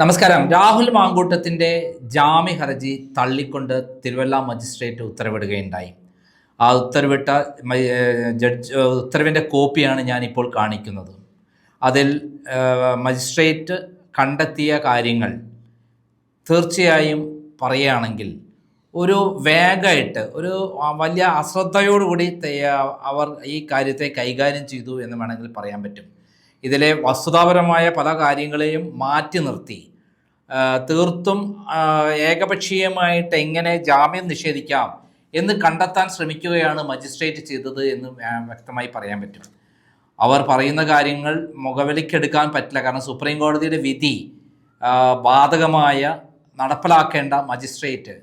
നമസ്കാരം. രാഹുൽ മാങ്കൂട്ടത്തിന്റെ ജാമ്യ ഹർജി തള്ളിക്കൊണ്ട് തിരുവല്ല മജിസ്ട്രേറ്റ് ഉത്തരവിടുകയുണ്ടായി. ആ ഉത്തരവിട്ട ജഡ്ജ് ഉത്തരവിന്റെ കോപ്പിയാണ് ഞാനിപ്പോൾ കാണിക്കുന്നത്. അതിൽ മജിസ്ട്രേറ്റ് കണ്ടെത്തിയ കാര്യങ്ങൾ തീർച്ചയായും പറയുകയാണെങ്കിൽ ഒരു വേഗമായിട്ട് ഒരു വലിയ അശ്രദ്ധയോടുകൂടി അവർ ഈ കാര്യത്തെ കൈകാര്യം ചെയ്തു എന്ന് വേണമെങ്കിൽ പറയാൻ പറ്റും. ഇതിലെ വസ്തുതാപരമായ പല കാര്യങ്ങളെയും മാറ്റി നിർത്തി. തീർത്തും ഏകപക്ഷീയമായിട്ട് എങ്ങനെ ജാമ്യം നിഷേധിക്കാം എന്ന് കണ്ടെത്താൻ ശ്രമിക്കുകയാണ് മജിസ്ട്രേറ്റ് ചെയ്തത് എന്ന് വ്യക്തമായി പറയാൻ പറ്റും. അവർ പറയുന്ന കാര്യങ്ങൾ മുഖവിലയ്ക്കെടുക്കാൻ പറ്റില്ല. കാരണം സുപ്രീം കോടതിയുടെ വിധി ബാധകമായ നടപ്പിലാക്കേണ്ട മജിസ്ട്രേറ്റ്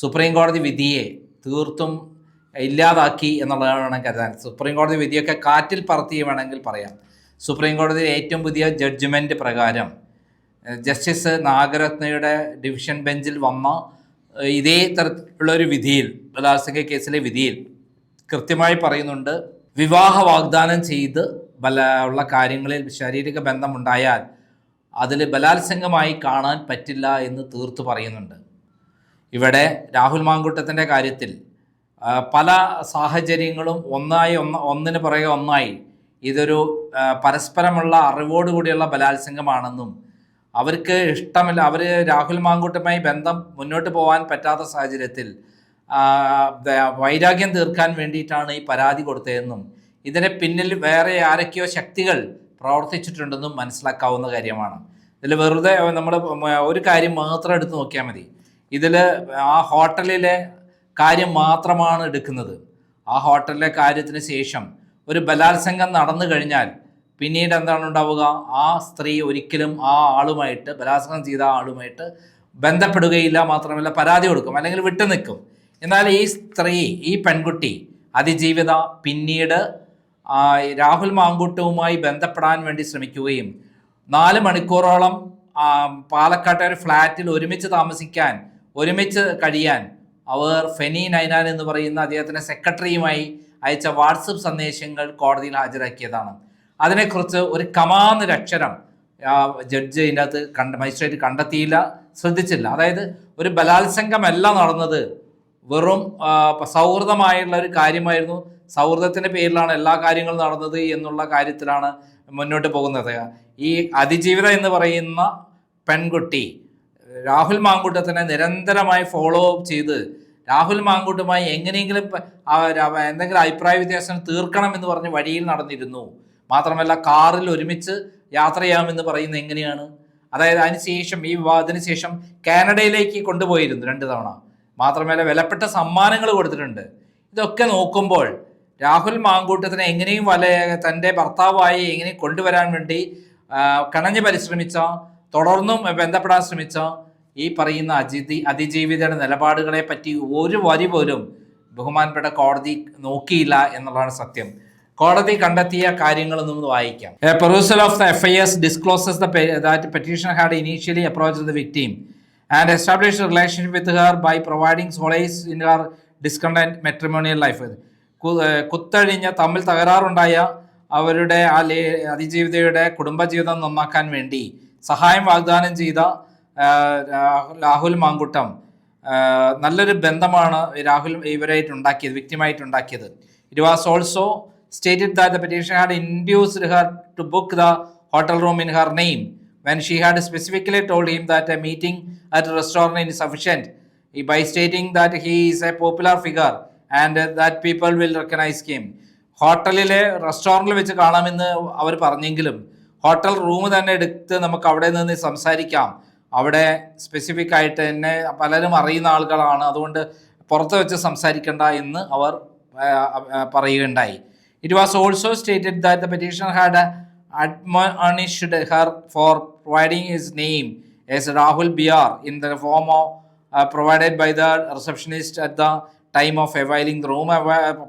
സുപ്രീം കോടതി വിധിയെ തീർത്തും ഇല്ലാതാക്കി എന്നുള്ളതാണ് കരുതാൻ. സുപ്രീം കോടതി വിധിയൊക്കെ കാറ്റിൽ പറത്തി വേണമെങ്കിൽ പറയാം. സുപ്രീം കോടതി ഏറ്റവും പുതിയ ജഡ്ജ്മെന്റ് പ്രകാരം ജസ്റ്റിസ് നാഗരത്നയുടെ ഡിവിഷൻ ബെഞ്ചിൽ വന്ന ഇതേ തരത്തിലുള്ള ഒരു വിധിയിൽ ബലാത്സംഗ കേസിലെ വിധിയിൽ കൃത്യമായി പറയുന്നുണ്ട് വിവാഹ വാഗ്ദാനം ചെയ്ത് ബല ഉള്ള കാര്യങ്ങളിൽ ശാരീരിക ബന്ധമുണ്ടായാൽ അതിൽ ബലാത്സംഗമായി കാണാൻ പറ്റില്ല എന്ന് തീർത്തു പറയുന്നുണ്ട്. ഇവിടെ രാഹുൽ മാങ്കൂട്ടത്തിന്റെ കാര്യത്തിൽ പല സാഹചര്യങ്ങളും ഒന്നായി ഒന്ന് ഒന്നിന് പുറകെ ഒന്നായി ഇതൊരു പരസ്പരമുള്ള അറിവോട് കൂടിയുള്ള ബലാത്സംഗമാണെന്നും അവർക്ക് ഇഷ്ടമില്ല അവർ രാഹുൽ മാങ്കൂട്ടുമായി ബന്ധം മുന്നോട്ട് പോകാൻ പറ്റാത്ത സാഹചര്യത്തിൽ വൈരാഗ്യം തീർക്കാൻ വേണ്ടിയിട്ടാണ് ഈ പരാതി കൊടുത്തതെന്നും ഇതിന് പിന്നിൽ വേറെ ആരൊക്കെയോ ശക്തികൾ പ്രവർത്തിച്ചിട്ടുണ്ടെന്നും മനസ്സിലാക്കാവുന്ന കാര്യമാണ്. ഇതിൽ വെറുതെ നമ്മൾ ഒരു കാര്യം മാത്രം എടുത്തു നോക്കിയാൽ മതി. ഇതിൽ ആ ഹോട്ടലിലെ കാര്യം മാത്രമാണ് എടുക്കുന്നത്. ആ ഹോട്ടലിലെ കാര്യത്തിന് ശേഷം ഒരു ബലാത്സംഗം നടന്നു കഴിഞ്ഞാൽ പിന്നീട് എന്താണ് ഉണ്ടാവുക? ആ സ്ത്രീ ഒരിക്കലും ആ ആളുമായിട്ട് ബലാത്സംഗം ചെയ്ത ആളുമായിട്ട് ബന്ധപ്പെടുകയില്ല മാത്രമല്ല പരാതി കൊടുക്കും അല്ലെങ്കിൽ വിട്ടു നിൽക്കും. എന്നാൽ ഈ സ്ത്രീ ഈ പെൺകുട്ടി അതിജീവിത പിന്നീട് രാഹുൽ മാങ്കൂട്ടവുമായി ബന്ധപ്പെടാൻ വേണ്ടി ശ്രമിക്കുകയും നാല് മണിക്കൂറോളം പാലക്കാട്ടെ ഒരു ഫ്ലാറ്റിൽ ഒരുമിച്ച് താമസിക്കാൻ ഒരുമിച്ച് കഴിയാൻ അവർ ഫെനി നൈനാൻ എന്ന് പറയുന്ന അദ്ദേഹത്തിന്റെ സെക്രട്ടറിയുമായി അയച്ച വാട്സപ്പ് സന്ദേശങ്ങൾ കോടതിയിൽ ഹാജരാക്കിയതാണ്. അതിനെക്കുറിച്ച് ഒരു കമാന്നൊരു അക്ഷരം ആ, ജഡ്ജ് ഇതിന്റെ അകത്ത് കണ്ട മജിസ്ട്രേറ്റ് കണ്ടെത്തിയില്ല ശ്രദ്ധിച്ചില്ല. അതായത് ഒരു ബലാത്സംഗമല്ല നടന്നത്. വെറും സൗഹൃദമായുള്ള ഒരു കാര്യമായിരുന്നു. സൗഹൃദത്തിന്റെ പേരിലാണ് എല്ലാ കാര്യങ്ങളും നടന്നത് എന്നുള്ള കാര്യത്തിലാണ് മുന്നോട്ട് പോകുന്നത്. ഈ അതിജീവിത എന്ന് പറയുന്ന പെൺകുട്ടി രാഹുൽ മാങ്കൂട്ടത്തിനെ നിരന്തരമായി ഫോളോ അപ്പ് ചെയ്ത് രാഹുൽ മാങ്കൂട്ടുമായി എങ്ങനെയെങ്കിലും എന്തെങ്കിലും അഭിപ്രായ വ്യത്യാസം തീർക്കണം എന്ന് പറഞ്ഞ് വഴിയിൽ നടന്നിരുന്നു. മാത്രമല്ല കാറിൽ ഒരുമിച്ച് യാത്ര ചെയ്യാമെന്ന് പറയുന്നത് എങ്ങനെയാണ്? അതായത് അതിനുശേഷം ഈ വിവാഹത്തിന് ശേഷം കാനഡയിലേക്ക് കൊണ്ടുപോയിരുന്നു രണ്ട് തവണ. മാത്രമല്ല വിലപ്പെട്ട സമ്മാനങ്ങൾ കൊടുത്തിട്ടുണ്ട്. ഇതൊക്കെ നോക്കുമ്പോൾ രാഹുൽ മാങ്കൂട്ടത്തിനെ എങ്ങനെയും വല തന്റെ ഭർത്താവായി എങ്ങനെ കൊണ്ടുവരാൻ വേണ്ടി കണഞ്ഞ് പരിശ്രമിച്ച തുടർന്നും ബന്ധപ്പെടാൻ ശ്രമിച്ച ഈ പറയുന്ന അതിഥി അതിജീവിതയുടെ നിലപാടുകളെ പറ്റി ഒരു വരി പോലും ബഹുമാനപ്പെട്ട കോടതി നോക്കിയില്ല എന്നുള്ളതാണ് സത്യം. കോടതി കണ്ടെത്തിയ കാര്യങ്ങളൊന്നും വായിക്കാം. Perusal of the F I S disclosures that petition had initially approach the victim and establish relationship with her by providing solace in her discontent matrimonial life. കുത്തഴിഞ്ഞ തമ്മിൽ തകരാറുണ്ടായ അവരുടെ ആ അതിജീവിതയുടെ കുടുംബജീവിതം നന്നാക്കാൻ വേണ്ടി സഹായം വാഗ്ദാനം ചെയ്ത രാഹുൽ- മാങ്കുട്ടം നല്ലൊരു ബന്ധമാണ് രാഹുൽ ഇവരായിട്ട് ഉണ്ടാക്കിയത് വ്യക്തിമായിട്ട് ഉണ്ടാക്കിയത് it was also stated that the petition had induced her to book the hotel room in her name when she had specifically told him that a meeting at a restaurant is sufficient by stating that he is a popular figure and that people will recognize him. ഹോട്ടലിലെ റെസ്റ്റോറന്റിൽ വെച്ച് കാണാമെന്ന് അവർ പറഞ്ഞെങ്കിലും hotel room തന്നെ എടുത്ത് നമുക്ക് അവിടെ നിന്ന് സംസാരിക്കാം. അവിടെ സ്പെസിഫിക് ആയിട്ട് എന്നെ പലരും അറിയുന്ന ആളുകളാണ്. അതുകൊണ്ട് പുറത്ത് വെച്ച് സംസാരിക്കണ്ട എന്ന് അവർ പറയുകയുണ്ടായി. It was also stated that the petition had admonished her for providing his name as Rahul Biar in the form of provided by the receptionist at the time of availing room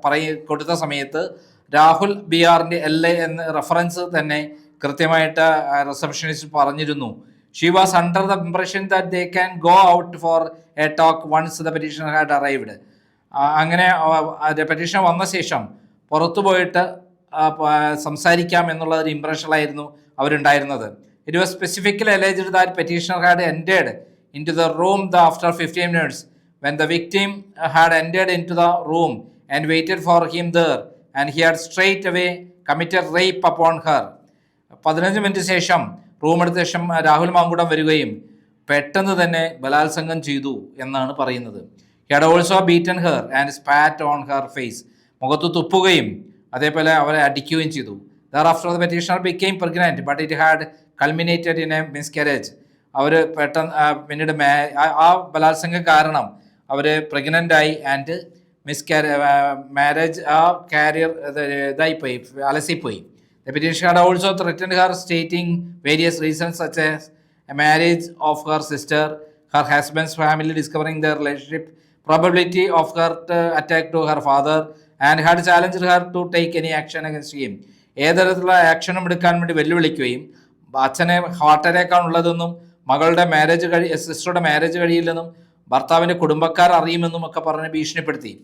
പറയ കൊടുത്ത സമയത്ത് രാഹുൽ ബിയാറിന്റെ L A എന്ന reference തന്നെ കൃത്യമായിട്ട് receptionist പറഞ്ഞിരുന്നു. She was under the impression that they can go out for a talk once the had had arrived അങ്ങനെ petition വന്ന ശേഷം പുറത്തു പോയിട്ട് സംസാരിക്കാം എന്നുള്ള ഒരു ഇമ്പ്രഷനിലായിരുന്നു അവരുണ്ടായിരുന്നത് It was specifically alleged that petitioner had entered into the room the, after 15 minutes when the victim had entered into the room and waited for him there and he had straight away committed rape upon her. പതിനഞ്ച് minute ശേഷം room എടുത്ത ശേഷം രാഹുൽ മാങ്കുടം വരികയും പെട്ടെന്ന് തന്നെ ബലാത്സംഗം ചെയ്തു എന്നാണ് പറയുന്നത്. Had also beaten her and spat on her face മുഖത്ത് തുപ്പുകയും അതേപോലെ അവരെ അടിക്കുകയും ചെയ്തു. Thereafter the petitioner became pregnant but it had culminated in a miscarriage അവർ പെട്ടെന്ന് പിന്നീട് മേ ആ- ബലാത്സംഗം കാരണം അവർ പ്രഗ്നന്റ് ആയി ആൻഡ് മിസ് മാരേജ് ആ കാരിയർ ഇതായിപ്പോയി അലസിപ്പോയി. The petition had also threatened her, stating various reasons such as a marriage of her sister, her husband's family discovering their relationship, probability of her attack to her father, and had challenged her to take any action against him. ഏതരത്തിലുള്ള ആക്ഷനും എടുക്കാൻ വേണ്ടി വെല്ലുവിളിക്കുകയും അച്ഛനെ heart അറ്റാക്കാണ് ഉള്ളതെന്നും മകളുടെ marriage കഴി സിസ്റ്ററുടെ marriage കഴിയില്ലെന്നും ഭർത്താവിന്റെ കുടുംബക്കാർ അറിയുമെന്നും ഒക്കെ പറഞ്ഞ് ഭീഷണിപ്പെടുത്തി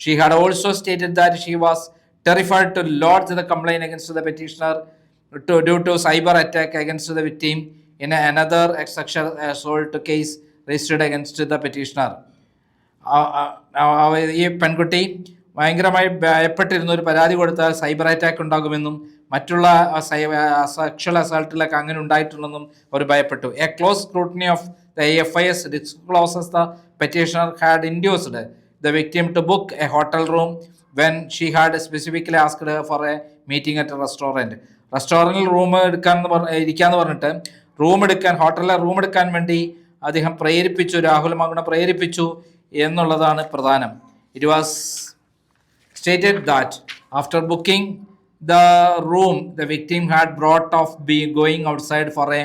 she had also stated that she was terrified to lodge the complaint against the petitioner to, due to cyber attack against the victim in another sexual assault case registered against the petitioner. ഈ പെൺകുട്ടി ഭയങ്കരമായി ഭയപ്പെട്ടിരുന്ന ഒരു പരാതി കൊടുത്താൽ cyber attack ഉണ്ടാകുമെന്നും മറ്റുള്ള sexual അസാൾട്ടിലൊക്കെ അങ്ങനെ ഉണ്ടായിട്ടുണ്ടെന്നും അവർ ഭയപ്പെട്ടു a close scrutiny of the F I S disclosures the petitioner had induced the victim to book a hotel room when she had specifically asked for a meeting at restaurant റെസ്റ്റോറന്റിൽ room എടുക്കാന്ന് പറഞ്ഞ ഇരിക്കാന്ന് പറഞ്ഞിട്ട് room എടുക്കാൻ ഹോട്ടലിലെ room എടുക്കാൻ വേണ്ടി അദ്ദേഹം പ്രേരിപ്പിച്ചു രാഹുൽ മാങ്കുണ പ്രേരിപ്പിച്ചു എന്നുള്ളതാണ് പ്രധാനം it was stated that after booking the room, the victim had brought off be going outside for a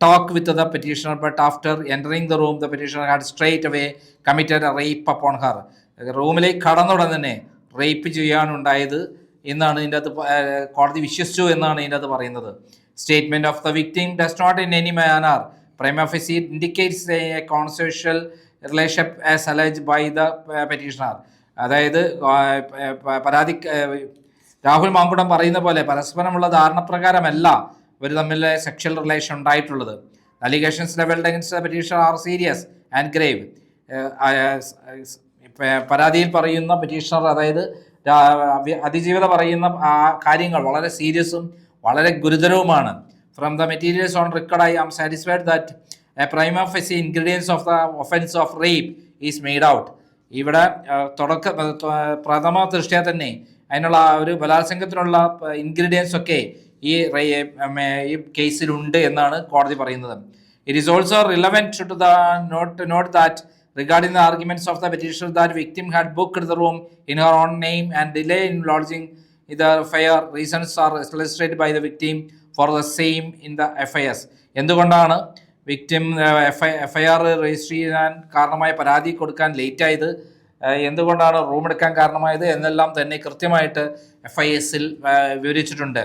talk with the petitioner, but after entering the room, the petitioner had straight away committed a rape upon her. റൂമിലേക്ക് കടന്നുടൻ തന്നെ rape ചെയ്യാനുണ്ടായത് എന്നാണ് ഇതിന്റെ അകത്ത് കോടതി വിശ്വസിച്ചു എന്നാണ് ഇതിന്റെ അകത്ത് പറയുന്നത്. Statement of the victim does not in any manner prima facie indicates a consensual relationship as alleged by the petitioner അതായത് പരാതി രാഹുൽ മാങ്കുടം പറയുന്ന പോലെ പരസ്പരമുള്ള ധാരണപ്രകാരമല്ല ഇവർ തമ്മിൽ സെക്ഷൽ റിലേഷൻ ഉണ്ടായിട്ടുള്ളത്. Allegations levelled against petitioner are serious and grave പരാതിയിൽ പറയുന്ന പെറ്റീഷണർ അതായത് അതിജീവിത പറയുന്ന ആ കാര്യങ്ങൾ വളരെ സീരിയസും വളരെ ഗുരുതരവുമാണ്. From the materials on record I am satisfied that a prima facie ingredients of the offence of rape is made out ഇവിടെ തുടക്ക പ്രഥമ ദൃഷ്ടിയ തന്നെ അതിനുള്ള ഒരു ബലാത്സംഗത്തിനുള്ള ഇൻഗ്രീഡിയൻസ് ഒക്കെ ഈ കേസിലുണ്ട് എന്നാണ് കോടതി പറയുന്നത്. It is also relevant to the note note that regarding the arguments of the petitioner that victim had booked the room in her own name and delay in lodging the fair reasons are illustrated by the victim for the same in the FIS. എന്തുകൊണ്ടാണ് victim F F I R register ചെയ്യാൻ കാരണമായ പരാതി കൊടുക്കാൻ late ആയത് ഏഹ് എന്തുകൊണ്ടാണ് room എടുക്കാൻ കാരണമായത് എന്നെല്ലാം തന്നെ കൃത്യമായിട്ട് എഫ് ഐ എസിൽ വിവരിച്ചിട്ടുണ്ട്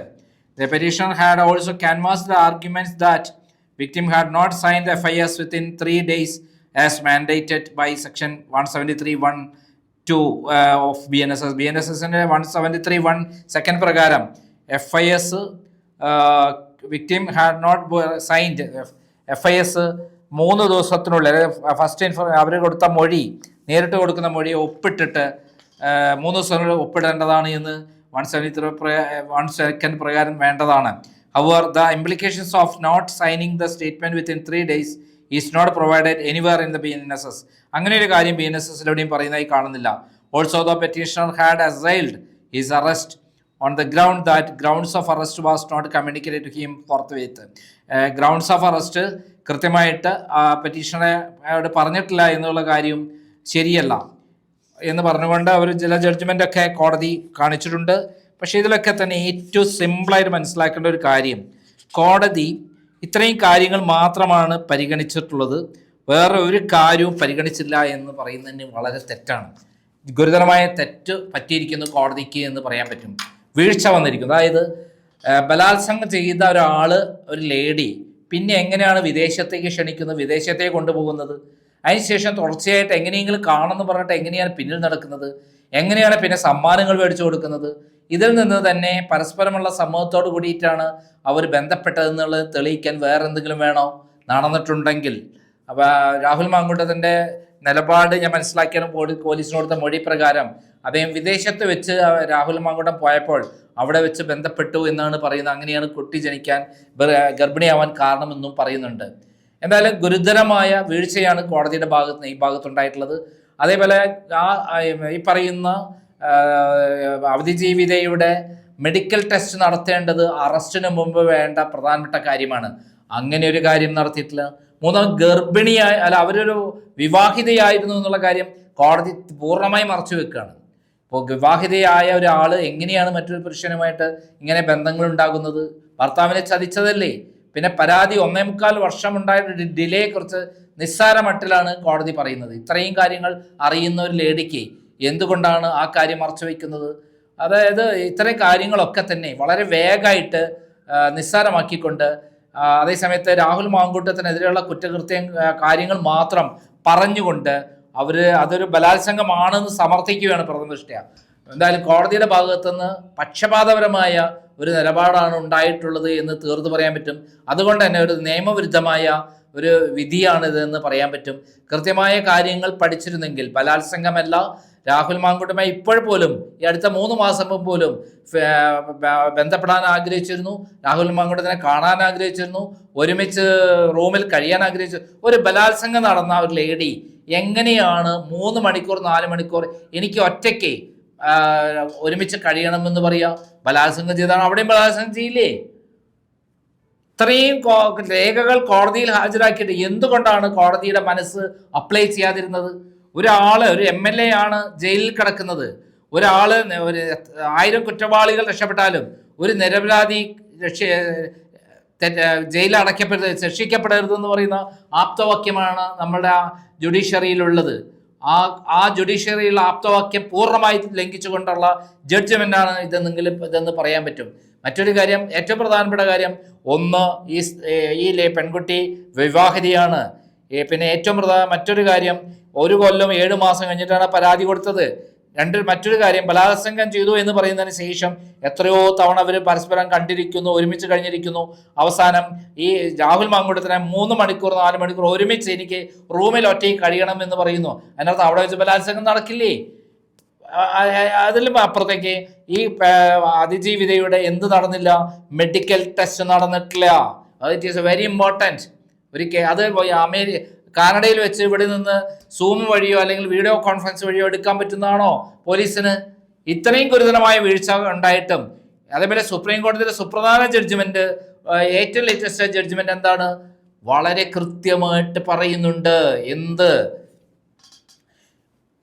the petitioner had also canvassed the arguments that victim one seventy three one two of B N as mandated by section 173.1 എസിന്റെ of സെവന്റി ത്രീ 173.1 സെക്കൻഡ് പ്രകാരം F I S victim had not signed F I S മൂന്ന് ദിവസത്തിനുള്ളിൽ first info അവർ കൊടുത്ത മൊഴി നേരിട്ട് കൊടുക്കുന്ന മൊഴി ഒപ്പിട്ടിട്ട് ആ, മൂന്ന് ദിവസത്തിനുള്ളിൽ ഒപ്പിടേണ്ടതാണ് എന്ന് one seventy three one second പ്രകാരം വേണ്ടതാണ്. However the implications of not signing the statement within three days is not provided anywhere in the B N S S അങ്ങനെ ഒരു കാര്യം ബി എൻ എസ് എസിലെവിടെയും പറയുന്നതായി കാണുന്നില്ല. Also the petitioner had assailed his arrest on the ground that grounds of arrest was not communicate to him forthwith grounds of arrest കൃത്യമായിട്ട് പെറ്റീഷണറെ പറഞ്ഞിട്ടില്ല എന്നുള്ള കാര്യം ശരിയല്ല. എന്ന് പറഞ്ഞുകൊണ്ട് അവർ ചില ജഡ്ജ്മെന്റ് ഒക്കെ കോടതി കാണിച്ചിട്ടുണ്ട്. പക്ഷേ ഇതിലൊക്കെ തന്നെ ഏറ്റവും സിമ്പിളായിട്ട് മനസ്സിലാക്കേണ്ട ഒരു കാര്യം കോടതി ഇത്രയും കാര്യങ്ങൾ മാത്രമാണ് പരിഗണിച്ചിട്ടുള്ളത്. വേറെ ഒരു കാര്യവും പരിഗണിച്ചില്ല എന്ന് പറയുന്നതിന് വളരെ തെറ്റാണ്. ഗുരുതരമായ തെറ്റ് പറ്റിയിരിക്കുന്നു കോടതിക്ക് എന്ന് പറയാൻ പറ്റും. വീഴ്ച വന്നിരിക്കുന്നു. അതായത് ബലാത്സംഗം ചെയ്ത ഒരാൾ ഒരു ലേഡി പിന്നെ എങ്ങനെയാണ് വിദേശത്തേക്ക് ക്ഷണിക്കുന്നത്? വിദേശത്തേക്ക് കൊണ്ടുപോകുന്നത്? അതിനുശേഷം തുടർച്ചയായിട്ട് എങ്ങനെയെങ്കിലും കാണുമെന്ന് പറഞ്ഞിട്ട് എങ്ങനെയാണ് പിന്നിൽ നടക്കുന്നത്? എങ്ങനെയാണ് പിന്നെ സമ്മാനങ്ങൾ മേടിച്ചു കൊടുക്കുന്നത്? ഇതിൽ നിന്ന് തന്നെ പരസ്പരമുള്ള സമൂഹത്തോട് കൂടിയിട്ടാണ് അവർ ബന്ധപ്പെട്ടതെന്നുള്ളത് തെളിയിക്കാൻ വേറെ എന്തെങ്കിലും വേണോ? നടന്നിട്ടുണ്ടെങ്കിൽ. അപ്പോൾ രാഹുൽ മാങ്കൂട്ടത്തിന്റെ നിലപാട് ഞാൻ മനസ്സിലാക്കിയാണ് പോലീ- പോലീസിന് കൊടുത്ത മൊഴി പ്രകാരം. അദ്ദേഹം വിദേശത്ത് വെച്ച് രാഹുൽ മാങ്കൂട്ടം പോയപ്പോൾ അവിടെ വെച്ച് ബന്ധപ്പെട്ടു എന്നാണ് പറയുന്നത്. അങ്ങനെയാണ് കുട്ടി ജനിക്കാൻ ഗർഭിണിയാവാൻ കാരണമെന്നും പറയുന്നുണ്ട്. എന്തായാലും ഗുരുതരമായ വീഴ്ചയാണ് കോടതിയുടെ ഭാഗത്ത് ഈ ഭാഗത്തുണ്ടായിട്ടുള്ളത്. അതേപോലെ ആ ഈ പറയുന്ന അവധിജീവിതയുടെ അവധി ജീവിതയുടെ മെഡിക്കൽ ടെസ്റ്റ് നടത്തേണ്ടത് അറസ്റ്റിന് മുമ്പ് വേണ്ട പ്രധാനപ്പെട്ട കാര്യമാണ്. അങ്ങനെ ഒരു കാര്യം നടത്തിയിട്ടില്ല. മൂന്നാം ഗർഭിണിയായ അല്ല അവരൊരു വിവാഹിതയായിരുന്നു എന്നുള്ള കാര്യം കോടതി പൂർണമായി മറച്ചു വെക്കുകയാണ്. ഇപ്പോൾ വിവാഹിതയായ ഒരാൾ എങ്ങനെയാണ് മറ്റൊരു പുരുഷനുമായിട്ട് ഇങ്ങനെ ബന്ധങ്ങൾ ഉണ്ടാകുന്നത് ഭർത്താവിനെ ചതിച്ചതല്ലേ? പിന്നെ പരാതി ഒന്നേ മുക്കാൽ വർഷം ഉണ്ടായ ഡിലേ കുറിച്ച് നിസ്സാര മട്ടിലാണ് കോടതി പറയുന്നത്. ഇത്രയും കാര്യങ്ങൾ അറിയുന്ന ഒരു ലേഡിക്ക് എന്തുകൊണ്ടാണ് ആ കാര്യം മറച്ചു വയ്ക്കുന്നത് അതായത് ഇത്രയും കാര്യങ്ങളൊക്കെ തന്നെ വളരെ വേഗമായിട്ട് നിസ്സാരമാക്കിക്കൊണ്ട് അതേസമയത്ത് രാഹുൽ മാങ്കൂട്ടത്തിനെതിരെയുള്ള കുറ്റകൃത്യം കാര്യങ്ങൾ മാത്രം പറഞ്ഞുകൊണ്ട് അവർ അതൊരു ബലാത്സംഗമാണെന്ന് സമർത്ഥിക്കുകയാണ് പ്രഥമദൃഷ്ടിയ. എന്തായാലും കോടതിയുടെ ഭാഗത്തുനിന്ന് പക്ഷപാതപരമായ ഒരു നിലപാടാണ് ഉണ്ടായിട്ടുള്ളത് എന്ന് തീർത്ത് പറയാൻ പറ്റും. അതുകൊണ്ട് തന്നെ ഒരു നിയമവിരുദ്ധമായ ഒരു വിധിയാണിത് എന്ന് പറയാൻ പറ്റും. കൃത്യമായ കാര്യങ്ങൾ പഠിച്ചിരുന്നെങ്കിൽ ബലാത്സംഗമല്ല. രാഹുൽ മാങ്കുട്ടുമായി ഇപ്പോൾ പോലും ഈ അടുത്ത മൂന്ന് മാസം പോലും ബന്ധപ്പെടാൻ ആഗ്രഹിച്ചിരുന്നു. രാഹുൽ മാങ്കുട്ടത്തിനെ കാണാൻ ആഗ്രഹിച്ചിരുന്നു. ഒരുമിച്ച് റൂമിൽ കഴിയാൻ ആഗ്രഹിച്ചു. ഒരു ബലാത്സംഗം നടന്ന ഒരു ലേഡി എങ്ങനെയാണ് മൂന്ന് മണിക്കൂർ നാല് മണിക്കൂർ എനിക്ക് ഒറ്റയ്ക്ക് ഒരുമിച്ച് കഴിയണമെന്ന് പറയാ. ബലാത്സംഗം ചെയ്താണ്? അവിടെയും ബലാത്സംഗം ചെയ്യില്ലേ? ഇത്രയും രേഖകൾ കോടതിയിൽ ഹാജരാക്കിയിട്ട് എന്തുകൊണ്ടാണ് കോടതിയുടെ മനസ്സ് അപ്ലൈ ചെയ്യാതിരുന്നത്? ഒരാൾ ഒരു എം എൽ എ ആണ് ജയിലിൽ കിടക്കുന്നത്. ഒരാൾ ഒരു ആയിരം കുറ്റവാളികൾ രക്ഷപ്പെട്ടാലും ഒരു നിരപരാധി രക്ഷ ജയിലിൽ അടയ്ക്കപ്പെടരുത് ശിക്ഷിക്കപ്പെടരുത് എന്ന് പറയുന്ന ആപ്തവാക്യമാണ് നമ്മുടെ ജുഡീഷ്യറിയിലുള്ളത് ആ ആ ജുഡീഷ്യറിയിലുള്ള ആപ്തവാക്യം പൂർണമായി ലംഘിച്ചുകൊണ്ടുള്ള ജഡ്ജ്മെന്റാണ് ഇതെന്നെങ്കിലും ഇതെന്ന് പറയാൻ പറ്റും. മറ്റൊരു കാര്യം ഏറ്റവും പ്രധാനപ്പെട്ട കാര്യം ഒന്ന് ഈ ഈ പെൺകുട്ടി വിവാഹിതയാണ്. പിന്നെ ഏറ്റവും പ്രധാന മറ്റൊരു കാര്യം ഒരു കൊല്ലം ഏഴ് മാസം കഴിഞ്ഞിട്ടാണ് പരാതി കൊടുത്തത്. രണ്ട് മറ്റൊരു കാര്യം ബലാത്സംഗം ചെയ്തു എന്ന് പറയുന്നതിന് ശേഷം എത്രയോ തവണ അവർ പരസ്പരം കണ്ടിരിക്കുന്നു ഒരുമിച്ച് കഴിഞ്ഞിരിക്കുന്നു. അവസാനം ഈ രാഹുൽ മാങ്കുടത്തിനെ മൂന്ന് മണിക്കൂർ നാല് മണിക്കൂർ ഒരുമിച്ച് എനിക്ക് റൂമിൽ ഒറ്റയ്ക്ക് കഴിയണം എന്ന് പറയുന്നു. അതിനകത്ത് അവിടെ വെച്ച് ബലാത്സംഗം നടക്കില്ലേ? അതിലും അപ്പുറത്തേക്ക് ഈ അതിജീവിതയുടെ എന്ത് നടന്നില്ല? മെഡിക്കൽ ടെസ്റ്റ് നടന്നിട്ടില്ല. അത് ഇറ്റ് ഈസ് വെരി ഇമ്പോർട്ടന്റ് ഒരിക്കൽ അത് അമേരി കാനഡയിൽ വെച്ച് ഇവിടെ നിന്ന് സൂം വഴിയോ അല്ലെങ്കിൽ വീഡിയോ കോൺഫറൻസ് വഴിയോ എടുക്കാൻ പറ്റുന്നതാണോ? പോലീസിന് ഇത്രയും ഗുരുതരമായ വീഴ്ച ഉണ്ടായിട്ടും അതേപോലെ സുപ്രീം കോടതിയുടെ സുപ്രധാന ജഡ്ജ്മെന്റ് ഏറ്റവും ലേറ്റസ്റ്റ് ജഡ്ജ്മെന്റ് എന്താണ്? വളരെ കൃത്യമായിട്ട് പറയുന്നുണ്ട്. എന്ത്?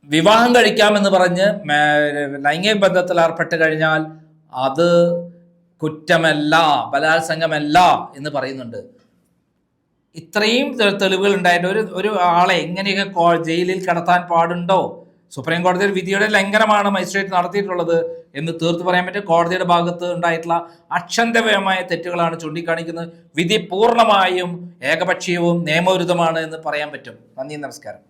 വിവാഹം കഴിക്കാമെന്ന് പറഞ്ഞ് ലൈംഗിക ബന്ധത്തിൽ ഏർപ്പെട്ട് കഴിഞ്ഞാൽ അത് കുറ്റമല്ല ബലാത്സംഗമല്ല എന്ന് പറയുന്നുണ്ട്. ഇത്രയും തെളിവുകൾ ഉണ്ടായിട്ട് ഒരു ഒരു ആളെ എങ്ങനെയൊക്കെ ജയിലിൽ കടത്താൻ പാടുണ്ടോ? സുപ്രീം കോടതിയുടെ വിധിയുടെ ലംഘനമാണ് മജിസ്ട്രേറ്റ് നടത്തിയിട്ടുള്ളത് എന്ന് തീർത്ത് പറയാൻ പറ്റും കോടതിയുടെ ഭാഗത്ത് ഉണ്ടായിട്ടുള്ള അക്ഷന്തവ്യമായ തെറ്റുകളാണ് ചൂണ്ടിക്കാണിക്കുന്നത്. വിധി പൂർണമായും ഏകപക്ഷീയവും നിയമവിരുദ്ധമാണ് എന്ന് പറയാൻ പറ്റും. നന്ദി നമസ്കാരം.